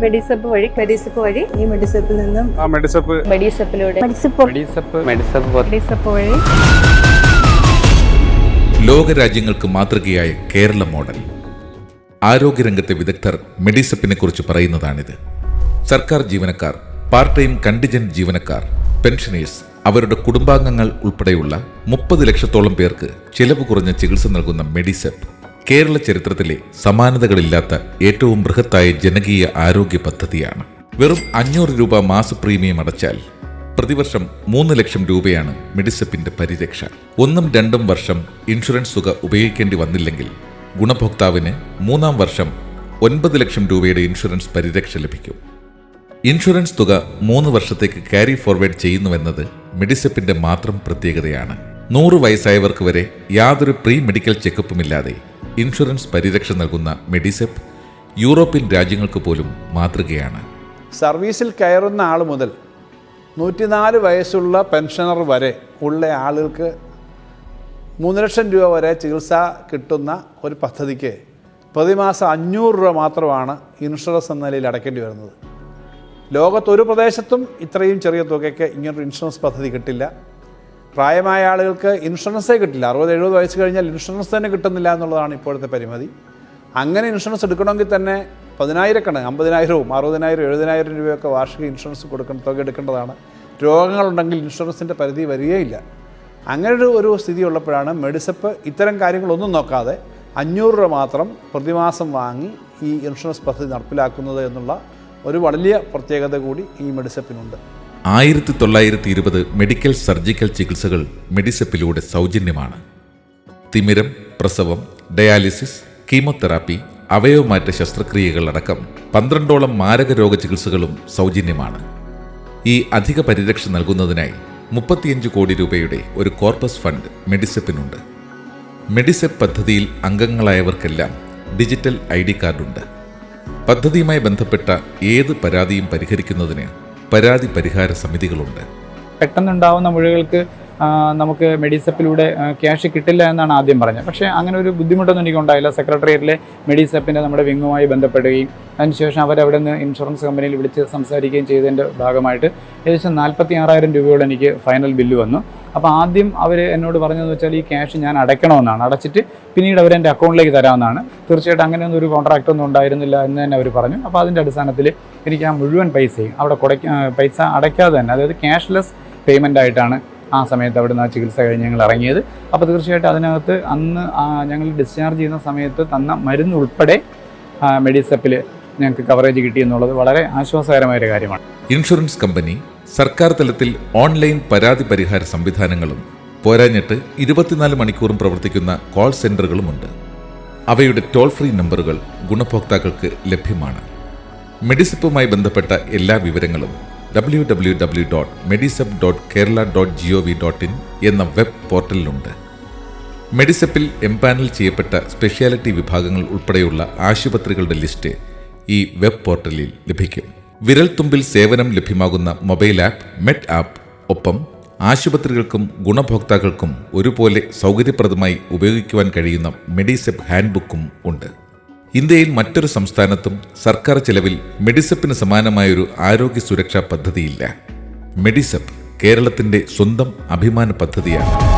മെഡിസപ്പ് വഴി മെഡിസപ്പ് വഴി ഈ മെഡിസപ്പിൽ നിന്നും ആ മെഡിസപ്പ്. മെഡിസപ്പിലൂടെ. മെഡിസപ്പ്. മെഡിസപ്പ്. മെഡിസപ്പ്. വഴി. ലോകരാജ്യങ്ങൾക്ക് മാതൃകയായ കേരള മോഡൽ. ആരോഗ്യരംഗത്തെ വിദഗ്ധർ മെഡിസപ്പിനെ കുറിച്ച് പറയുന്നതാണിത്. സർക്കാർ ജീവനക്കാർ പാർട്ട് ടൈം കണ്ടിജന്റ് ജീവനക്കാർ പെൻഷനേഴ്സ് അവരുടെ കുടുംബാംഗങ്ങൾ ഉൾപ്പെടെയുള്ള മുപ്പത് ലക്ഷത്തോളം പേർക്ക് ചിലവ് കുറഞ്ഞ ചികിത്സ നൽകുന്ന മെഡിസെപ്പ്. കേരള ചരിത്രത്തിലെ സമാനതകളില്ലാത്ത ഏറ്റവും ബൃഹത്തായ ജനകീയ ആരോഗ്യ പദ്ധതിയാണ്. വെറും അഞ്ഞൂറ് രൂപ മാസ പ്രീമിയം അടച്ചാൽ പ്രതിവർഷം മൂന്ന് ലക്ഷം രൂപയാണ് മെഡിസെപ്പിന്റെ പരിരക്ഷ. ഒന്നും രണ്ടും വർഷം ഇൻഷുറൻസ് തുക ഉപയോഗിക്കേണ്ടി വന്നില്ലെങ്കിൽ ഗുണഭോക്താവിന് മൂന്നാം വർഷം ഒൻപത് ലക്ഷം രൂപയുടെ ഇൻഷുറൻസ് പരിരക്ഷ ലഭിക്കും. ഇൻഷുറൻസ് തുക മൂന്ന് വർഷത്തേക്ക് ക്യാരി ഫോർവേഡ് ചെയ്യുന്നുവെന്നത് മെഡിസെപ്പിന്റെ മാത്രം പ്രത്യേകതയാണ്. നൂറ് വയസ്സായവർക്ക് വരെ യാതൊരു പ്രീ മെഡിക്കൽ ചെക്കപ്പുമില്ലാതെ ഇൻഷുറൻസ് പരിരക്ഷ നൽകുന്ന മെഡിസെപ്പ് യൂറോപ്യൻ രാജ്യങ്ങൾക്ക് പോലും മാതൃകയാണ്. സർവീസിൽ കയറുന്ന ആൾ മുതൽ നൂറ്റിനാല് വയസ്സുള്ള പെൻഷനർ വരെ ഉള്ള ആളുകൾക്ക് മൂന്ന് ലക്ഷം രൂപ വരെ ചികിത്സ കിട്ടുന്ന ഒരു പദ്ധതിക്ക് പ്രതിമാസം അഞ്ഞൂറ് രൂപ മാത്രമാണ് ഇൻഷുറൻസ് എന്ന നിലയിൽ അടയ്ക്കേണ്ടി വരുന്നത്. ലോകത്തൊരു പ്രദേശത്തും ഇത്രയും ചെറിയ തുകയ്ക്ക് ഇങ്ങനൊരു ഇൻഷുറൻസ് പദ്ധതി കിട്ടില്ല. പ്രായമായ ആളുകൾക്ക് ഇൻഷുറൻസേ കിട്ടില്ല. അറുപത് എഴുപത് വയസ്സ് കഴിഞ്ഞാൽ ഇൻഷുറൻസ് തന്നെ കിട്ടുന്നില്ല എന്നുള്ളതാണ് ഇപ്പോഴത്തെ പരിമിതി. അങ്ങനെ ഇൻഷുറൻസ് എടുക്കണമെങ്കിൽ തന്നെ പതിനായിരക്കണക്കിന് അമ്പതിനായിരവും അറുപതിനായിരം എഴുപതിനായിരം രൂപയൊക്കെ വാർഷിക ഇൻഷുറൻസ് കൊടുക്കുന്ന തുക എടുക്കേണ്ടതാണ്. രോഗങ്ങളുണ്ടെങ്കിൽ ഇൻഷുറൻസിന്റെ പരിധി വരികയില്ല. അങ്ങനെ ഒരു സ്ഥിതി ഉള്ളപ്പോഴാണ് മെഡിസപ്പ് ഇത്തരം കാര്യങ്ങളൊന്നും നോക്കാതെ അഞ്ഞൂറ് രൂപ മാത്രം പ്രതിമാസം വാങ്ങി ഈ ഇൻഷുറൻസ് പദ്ധതി നടപ്പിലാക്കുന്നത് എന്നുള്ള ഒരു വലിയ പ്രത്യേകത കൂടി ഈ മെഡിസപ്പിനുണ്ട്. ആയിരത്തി തൊള്ളായിരത്തി ഇരുപത് മെഡിക്കൽ സർജിക്കൽ ചികിത്സകൾ മെഡിസെപ്പിലൂടെ സൗജന്യമാണ്. തിമിരം പ്രസവം ഡയാലിസിസ് കീമോതെറാപ്പി അവയവമാറ്റ ശസ്ത്രക്രിയകൾ അടക്കം പന്ത്രണ്ടോളം മാരക രോഗ ചികിത്സകളും സൗജന്യമാണ്. ഈ അധിക പരിരക്ഷ നൽകുന്നതിനായി മുപ്പത്തിയഞ്ച് കോടി രൂപയുടെ ഒരു കോർപ്പസ് ഫണ്ട് മെഡിസെപ്പിനുണ്ട്. മെഡിസെപ്പ് പദ്ധതിയിൽ അംഗങ്ങളായവർക്കെല്ലാം ഡിജിറ്റൽ ഐ ഡി കാർഡുണ്ട്. പദ്ധതിയുമായി ബന്ധപ്പെട്ട ഏത് പരാതിയും പരിഹരിക്കുന്നതിന് പരാതി പരിഹാര സമിതികളുണ്ട്. പെട്ടെന്നുണ്ടാവുന്ന മുഴകൾക്ക് നമുക്ക് മെഡിസപ്പിലൂടെ ക്യാഷ് കിട്ടില്ല എന്നാണ് ആദ്യം പറഞ്ഞത്. പക്ഷേ അങ്ങനെ ഒരു ബുദ്ധിമുട്ടൊന്നും എനിക്കുണ്ടായില്ല. സെക്രട്ടേറിയറ്റിലെ മെഡിസപ്പിന്റെ നമ്മുടെ വിങ്ങുമായി ബന്ധപ്പെടുകയും അതിനുശേഷം അവരവിടെ നിന്ന് ഇൻഷുറൻസ് കമ്പനിയിൽ വിളിച്ച് സംസാരിക്കുകയും ചെയ്തതിന്റെ ഭാഗമായിട്ട് ഏകദേശം നാൽപ്പത്തി ആറായിരം രൂപയോളം എനിക്ക് ഫൈനൽ ബില്ല് വന്നു. അപ്പോൾ ആദ്യം അവർ എന്നോട് പറഞ്ഞതെന്ന് വെച്ചാൽ ഈ ക്യാഷ് ഞാൻ അടയ്ക്കണമെന്നാണ്. അടച്ചിട്ട് പിന്നീട് അവർ എന്റെ അക്കൗണ്ടിലേക്ക് തരാമെന്നാണ്. തീർച്ചയായിട്ടും അങ്ങനെയൊന്നും ഒരു കോൺട്രാക്റ്റൊന്നും ഉണ്ടായിരുന്നില്ല എന്ന് തന്നെ അവർ പറഞ്ഞു. അപ്പോൾ അതിന്റെ അടിസ്ഥാനത്തിൽ എനിക്ക് ആ മുഴുവൻ പൈസയും അവിടെ കൊടുക്ക പൈസ അടയ്ക്കാതെ തന്നെ അതായത് ക്യാഷ്ലെസ് പേയ്മെന്റ് ആയിട്ടാണ് ആ സമയത്ത് അവിടെ നിന്ന് ആ ചികിത്സ കഴിഞ്ഞ് ഞങ്ങൾ ഇറങ്ങിയത്. അപ്പോൾ തീർച്ചയായിട്ടും അതിനകത്ത് അന്ന് ഞങ്ങൾ ഡിസ്ചാർജ് ചെയ്യുന്ന സമയത്ത് തന്ന മരുന്ന് ഉൾപ്പെടെ മെഡിസപ്പിൽ ഞങ്ങൾക്ക് കവറേജ് കിട്ടി എന്നുള്ളത് വളരെ ആശ്വാസകരമായ ഒരു കാര്യമാണ്. ഇൻഷുറൻസ് കമ്പനി സർക്കാർ തലത്തിൽ ഓൺലൈൻ പരാതി പരിഹാര സംവിധാനങ്ങളും പോരാഞ്ഞിട്ട് ഇരുപത്തിനാല് മണിക്കൂറും പ്രവർത്തിക്കുന്ന കോൾ സെന്ററുകളുമുണ്ട് അവയുടെ ടോൾ ഫ്രീ നമ്പറുകൾ ഗുണഭോക്താക്കൾക്ക് ലഭ്യമാണ്. മെഡിസിപ്പുമായി ബന്ധപ്പെട്ട എല്ലാ വിവരങ്ങളും W W W dot Medisep dot Kerala dot G O V dot in എന്ന വെബ് പോർട്ടലിലുണ്ട്. മെഡിസെപ്പിൽ എംപാനൽ ചെയ്യപ്പെട്ട സ്പെഷ്യാലിറ്റി വിഭാഗങ്ങൾ ഉൾപ്പെടെയുള്ള ആശുപത്രികളുടെ ലിസ്റ്റ് ഈ വെബ് പോർട്ടലിൽ ലഭിക്കും. വിരൽത്തുമ്പിൽ സേവനം ലഭ്യമാകുന്ന മൊബൈൽ ആപ്പ് മെറ്റ് ആപ്പ് ഒപ്പം ആശുപത്രികൾക്കും ഗുണഭോക്താക്കൾക്കും ഒരുപോലെ സൗകര്യപ്രദമായി ഉപയോഗിക്കുവാൻ കഴിയുന്ന മെഡിസെപ്പ് ഹാൻഡ്ബുക്കും ഉണ്ട്. ഇന്ത്യയിൽ മറ്റൊരു സംസ്ഥാനത്തും സർക്കാർ ചെലവിൽ മെഡിസെപ്പിന് സമാനമായൊരു ആരോഗ്യ സുരക്ഷാ പദ്ധതിയില്ല. മെഡിസെപ്പ് കേരളത്തിന്റെ സ്വന്തം അഭിമാന പദ്ധതിയാണ്.